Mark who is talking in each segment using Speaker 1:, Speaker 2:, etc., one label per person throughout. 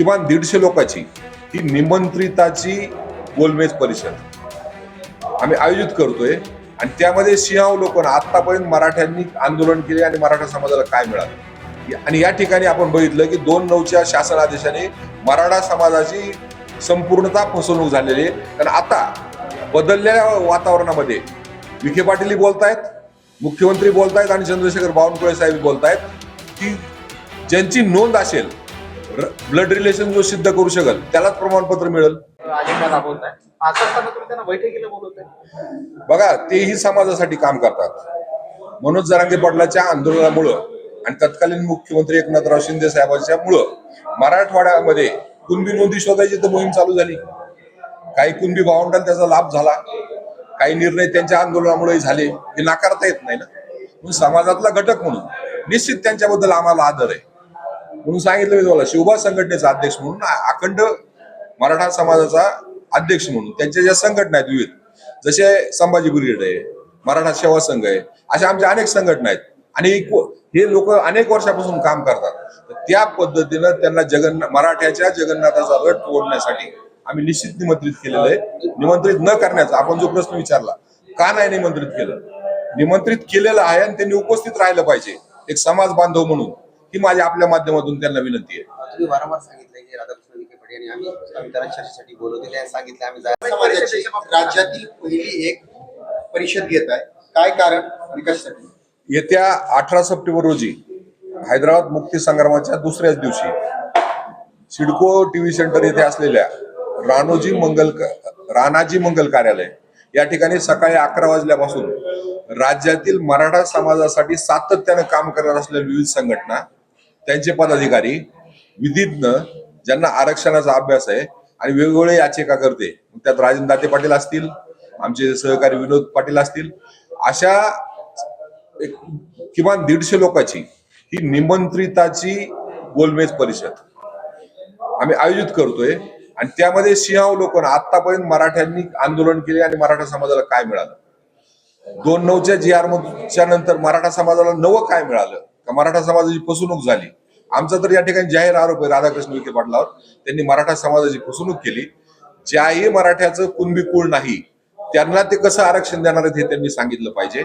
Speaker 1: किमान दीडशे लोकांची ही निमंत्रिताची गोलमेज परिषद. आम्ही आयोजित करतोय आणि त्यामध्ये सिंहावलोकन आतापर्यंत मराठ्यांनी आंदोलन केले आणि मराठा समाजाला काय मिळालं? आणि या ठिकाणी आपण बघितलं की दोन नऊच्या शासन आदेशाने मराठा समाजाची संपूर्णता फसवणूक झालेली आहे. कारण आता बदललेल्या वातावरणामध्ये विखे पाटीलही बोलतायत मुख्यमंत्री बोलतायत आणि चंद्रशेखर बावनकुळे साहेब बोलतायत की ज्यांची नोंद असेल ब्लड रिलेशन जो सिद्ध करू शकेल. त्यालाच प्रमाणपत्र मिळेल. बघा तेही समाजासाठी काम करतात. मनोज जरांगे पाटलाच्या आंदोलनामुळं आणि तत्कालीन मुख्यमंत्री एकनाथराव शिंदे साहेबांच्या मुळं मराठवाड्यामध्ये कुणबी नोंदी शोधायची तर मोहीम चालू झाली. काही कुणबी भावंडांना त्याचा लाभ झाला. काही निर्णय त्यांच्या आंदोलनामुळे झाले. हे नाकारता येत नाही ना. समाजातला घटक म्हणून निश्चित त्यांच्याबद्दल आम्हाला आदर आहे. म्हणून सांगितलं मी तुम्हाला शिवबा संघटनेचा अध्यक्ष म्हणून अखंड मराठा समाजाचा अध्यक्ष म्हणून त्यांच्या ज्या संघटना आहेत विविध जसे संभाजी ब्रिगेड आहे मराठा सेवा संघ आहे अशा आमच्या अनेक संघटना आहेत. आणि हे लोक अनेक वर्षापासून काम करतात. त्या पद्धतीनं त्यांना जगन्ना मराठ्याच्या जगन्नाथाचा रट ओढण्यासाठी आम्ही निश्चित निमंत्रित केलेलं आहे. निमंत्रित न करण्याचा आपण जो प्रश्न विचारला का नाही निमंत्रित केलं? निमंत्रित केलेलं आहे आणि त्यांनी उपस्थित राहिलं पाहिजे. एक समाज बांधव म्हणून ही माझ्या आपल्या माध्यमातून त्यांना विनंती आहे.
Speaker 2: तुम्ही वारंवार सांगितलंय की राधाकृष्ण विखे पाटील यांनी आम्ही चर्चेसाठी बोलवलेले आहे सांगितले आम्ही
Speaker 3: समाजाची राज्यातील पहिली एक परिषद घेत आहे. काय कारण आणि कशासाठी
Speaker 1: येत्या अठरा सप्टेंबर रोजी हैदराबाद मुक्ती संग्रामाच्या दुसऱ्याच दिवशी सिडको टीव्ही सेंटर येथे असलेल्या राणोजी मंगल राणाजी मंगल कार्यालय या ठिकाणी सकाळी अकरा वाजल्यापासून राज्यातील मराठा समाजासाठी सातत्यानं काम करत असलेल्या विविध संघटना त्यांचे पदाधिकारी विधिज्ञ ज्यांना आरक्षणाचा अभ्यास आहे आणि वेगवेगळे याचिका करते. त्यात राजेंद्र दाते पाटील असतील आमचे सहकारी विनोद पाटील असतील. अशा एक किमान दीडशे लोकांची ही निमंत्रिताची गोलमेज परिषद आम्ही आयोजित करतोय. आणि त्यामध्ये सिंहावलोकन आतापर्यंत मराठ्यांनी आंदोलन केले आणि मराठा समाजाला काय मिळालं? दोन नऊच्या जी आर च्या नंतर मराठा समाजाला नवं काय मिळालं? का मराठा समाजाची फसवणूक झाली. आमचा तर या ठिकाणी जाहीर आरोप आहे राधाकृष्ण विखे पाटलावर. त्यांनी मराठा समाजाची फसवणूक केली. ज्याही मराठ्याचं कुणबी कुळ नाही त्यांना ते कसं आरक्षण देणार आहेत हे त्यांनी सांगितलं पाहिजे.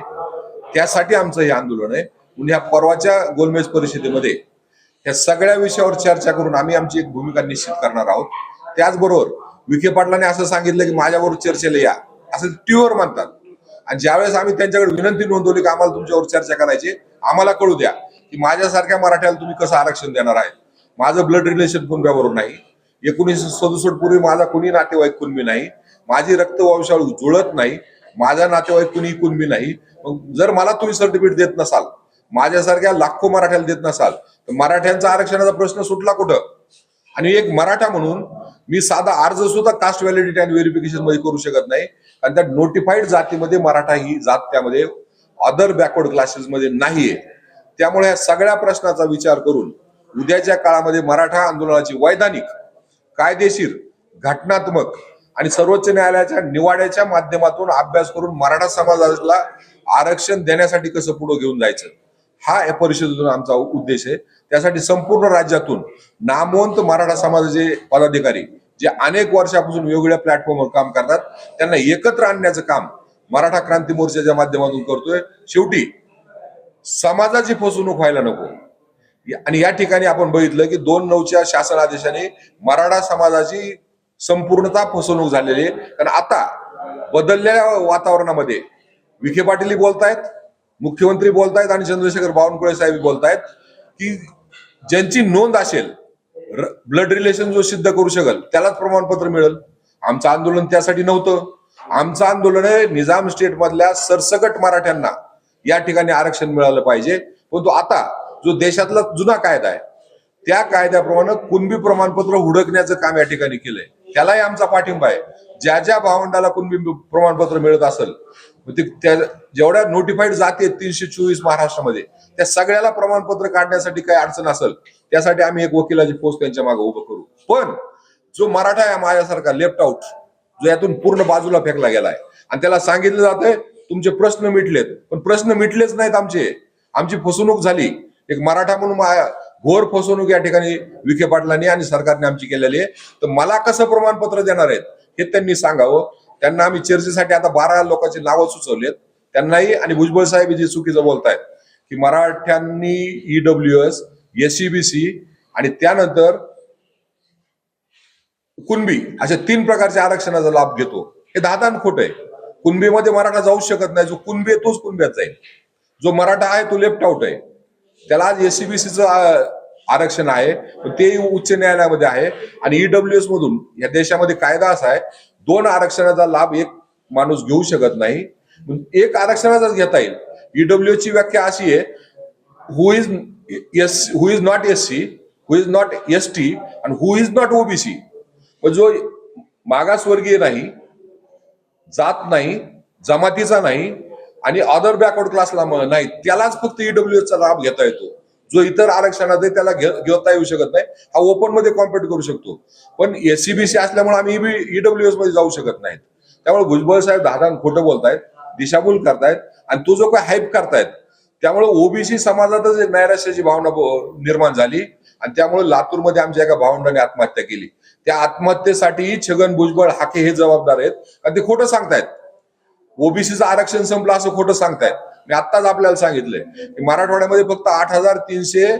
Speaker 1: त्यासाठी आमचं हे आंदोलन आहे. म्हणून ह्या परवाच्या गोलमेज परिषदेमध्ये या सगळ्या विषयावर चर्चा करून आम्ही आमची एक भूमिका निश्चित करणार आहोत. त्याचबरोबर विखे पाटलांनी असं सांगितलं की माझ्याबरोबर चर्चेला या. असं टीव्हीवर म्हणतात. आणि ज्यावेळेस आम्ही त्यांच्याकडे विनंती नोंदवली की आम्हाला तुमच्यावर चर्चा करायची आम्हाला कळू द्या. की माझ्यासारख्या मराठ्याला तुम्ही कसं आरक्षण देणार आहे? माझं ब्लड रिलेशन कुणब्याबरोबर नाही. एकोणीसशे सदुसष्ट पूर्वी माझा कुणी नातेवाईक कुणबी नाही. माझी रक्तवंशाळू जुळत नाही. माझा नातेवाईक कुणी कुणबी नाही. मग जर मला तुम्ही सर्टिफिकेट देत नसाल माझ्यासारख्या लाखो मराठ्याला देत नसाल तर मराठ्यांचा आरक्षणाचा प्रश्न सुटला कुठं? आणि एक मराठा म्हणून मी साधा अर्ज सुद्धा कास्ट व्हॅलिडिटी आणि व्हेरिफिकेशनमध्ये करू शकत नाही. कारण त्या नोटिफाईड जातीमध्ये मराठा ही जात त्यामध्ये अदर बॅकवर्ड क्लासेस मध्ये नाहीये. त्यामुळे या सगळ्या प्रश्नाचा विचार करून उद्याच्या काळामध्ये मराठा आंदोलनाची वैधानिक कायदेशीर घटनात्मक आणि सर्वोच्च न्यायालयाच्या निवाड्याच्या माध्यमातून अभ्यास करून मराठा समाजाला आरक्षण देण्यासाठी कसं पुढे घेऊन जायचं? हा या परिषदेतून आमचा उद्देश आहे. त्यासाठी संपूर्ण राज्यातून नामवंत मराठा समाजाचे पदाधिकारी जे अनेक वर्षापासून वेगवेगळ्या प्लॅटफॉर्मवर काम करतात त्यांना एकत्र आणण्याचं काम मराठा क्रांती मोर्चाच्या माध्यमातून करतोय. शेवटी समाजाची फसवणूक व्हायला नको. आणि या ठिकाणी आपण बघितलं की दोन नऊच्या शासन आदेशाने मराठा समाजाची संपूर्णता फसवणूक झालेली आहे. कारण आता बदललेल्या वातावरणामध्ये विखे पाटीलही बोलतायत मुख्यमंत्री बोलतायत आणि चंद्रशेखर बावनकुळे साहेब बोलतायत की ज्यांची नोंद असेल ब्लड रिलेशन जो सिद्ध करू शकेल त्यालाच प्रमाणपत्र मिळेल. आमचं आंदोलन त्यासाठी नव्हतं. आमचं आंदोलन आहे निजाम स्टेट मधल्या सरसकट मराठ्यांना या ठिकाणी आरक्षण मिळालं पाहिजे. परंतु आता जो देशातला जुना कायदा आहे त्या कायद्याप्रमाणे कुणबी प्रमाणपत्र हुडकण्याचं काम या ठिकाणी केलंय. त्यालाही आमचा पाठिंबा आहे. ज्या ज्या भावंडाला कुणबी प्रमाणपत्र मिळत असेल त्या जेवढ्या नोटिफाईड जाती तीनशे चोवीस महाराष्ट्रामध्ये त्या सगळ्याला प्रमाणपत्र काढण्यासाठी काही अडचण असेल त्यासाठी आम्ही एक वकिलाची पोस्ट त्यांच्या मागे उभं करू. पण जो मराठा आहे माझ्यासारखा लेफ्ट आउट जो यातून पूर्ण बाजूला फेकला गेलाय आणि त्याला सांगितलं जातंय तुमचे प्रश्न मिटलेत. पण प्रश्न मिटलेच नाहीत आमचे. आमची फसवणूक झाली. एक मराठा म्हणून घोर फसवणूक या ठिकाणी विखे पाटलांनी आणि सरकारने आमची केलेली आहे. तर मला कसं प्रमाणपत्र देणार आहेत हे त्यांनी सांगावं. त्यांना आम्ही चर्चेसाठी आता बारा लोकांची नावं सुचवलेत. त्यांनाही आणि भुजबळ साहेब जे चुकीचं बोलतायत की मराठ्यांनी ईडब्ल्यू एस एससीबीसी आणि त्यानंतर कुणबी अशा तीन प्रकारच्या आरक्षणाचा लाभ घेतो. हे दादान खोट आहे. कुणबीमध्ये मराठा जाऊ शकत नाही. जो कुणबी आहे तोच कुणब्यात जाईल. जो मराठा आहे तो लेफ्ट आउट आहे. त्याला आज एससीबीसीचं आरक्षण आहे. पण तेही उच्च न्यायालयामध्ये आहे. आणि ईडब्ल्यू एस मधून या देशामध्ये कायदा असा आहे दोन आरक्षणाचा लाभ एक माणूस घेऊ शकत नाही. एक आरक्षणाचाच घेता येईल. ईडब्ल्यू ची व्याख्या अशी आहे who is S who is not S C who is not S T आणि हु इज नॉट ओबीसी जो मागासवर्गीय नाही जात नाही जमातीचा नाही आणि अदर बॅकवर्ड क्लासला नाही. त्यालाच फक्त ईडब्ल्यू चा लाभ घेता येतो. जो इतर आरक्षणात आहे त्याला घेता येऊ शकत नाही. हा ओपनमध्ये कॉम्पिट करू शकतो. पण एससीबीसी असल्यामुळे आम्ही ईडब्ल्यू एसमध्ये जाऊ शकत नाहीत. त्यामुळे भुजबळ साहेब धारण खोटं बोलतायत दिशाभूल करतायत आणि तो जो काय हाईप करतायत त्यामुळे ओबीसी समाजातच एक नैराश्याची भावना निर्माण झाली. आणि त्यामुळे लातूरमध्ये आमच्या एका भावंडाने आत्महत्या केली. त्या आत्महत्येसाठी छगन भुजबळ हाके हे जबाबदार आहेत. आणि ते खोटं सांगतायत. ओबीसीचं आरक्षण संपलं असं खोटं सांगतायत. मी आत्ताच आपल्याला सांगितलंय की मराठवाड्यामध्ये फक्त आठ हजार तीनशे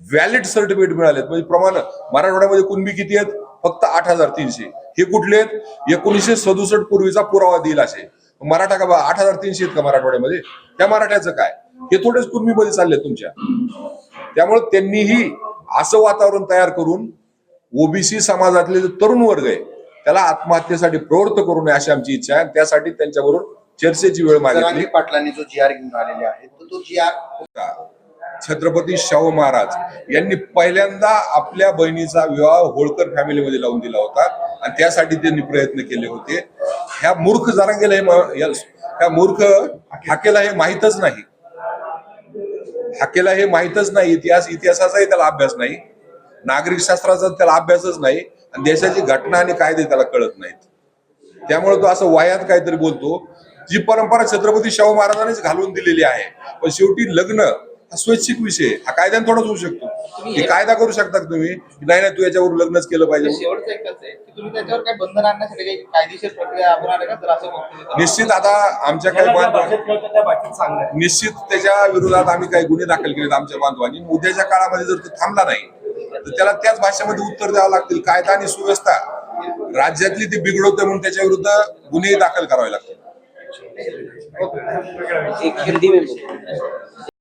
Speaker 1: व्हॅलिड सर्टिफिकेट मिळालेत. म्हणजे प्रमाण मराठवाड्यामध्ये कुणबी किती आहेत? फक्त आठ हजार तीनशे. हे कुठले आहेत? एकोणीसशे सदुसष्ट पूर्वीचा पुरावा देईल असे. मराठा का बा- आठ हजार तीनशे आहेत का मराठवाड्यामध्ये? त्या मराठ्याचं काय? हे थोडेच कुणबीमध्ये चालले तुमच्या. त्यामुळे त्यांनीही असं वातावरण तयार करून ओबीसी समाजातले जो तरुण वर्ग आहे त्याला आत्महत्येसाठी प्रवृत्त करू नये अशी आमची इच्छा आहे त्यासाठी त्यांच्याबरोबर चर्चेची वेळ मागितली.
Speaker 3: पाटलांनी जो जी आर घेऊन आलेले आहे तो तो जी आर
Speaker 1: छत्रपती शाहू महाराज यांनी पहिल्यांदा आपल्या बहिणीचा विवाह होळकर फॅमिलीमध्ये लावून दिला होता आणि त्यासाठी त्यांनी प्रयत्न केले होते. ह्या मूर्ख जरांगेला हे म- या- ह्या मूर्ख हाकेला हे माहीतच नाही. हाकेला हे माहीतच नाही इतिहास इतिहासाचाही त्याला अभ्यास नाही नागरिक शास्त्राचा त्याला अभ्यासच नाही आणि देशाची घटना आणि कायदे त्याला कळत नाहीत. त्यामुळे तो असं वायात काहीतरी बोलतो जी परंपरा छत्रपती शाहू महाराजांनीच घालून दिलेली आहे पण शेवटी लग्न हा स्वैच्छिक विषय आहे. हा कायद्याने थोडाच होऊ शकतो. हे कायदा करू शकता का तुम्ही? नाही नाही तू याच्यावर लग्नच केलं पाहिजे.
Speaker 4: शेवटचं एकच आहे की तुम्ही त्याच्यावर काही बंधन आणण्यासाठी काही कायदेशीर प्रक्रिया राबवणार आहे का? तर असं वक्तव्य करा.
Speaker 1: निश्चित आता आमच्या काही बांधव निश्चित त्याच्या विरोधात आम्ही काही गुन्हे दाखल केलेत आमच्या बांधवांनी. उद्याच्या काळामध्ये जर तो थांबला नाही तर त्याला त्याच भाषेमध्ये उत्तर द्यावं लागतील. कायदा आणि सुव्यवस्था. राज्यातली ती बिघडवते म्हणून त्याच्या विरुद्ध गुन्हे दाखल करावे लागतील.
Speaker 5: एक हिंदी में बोलो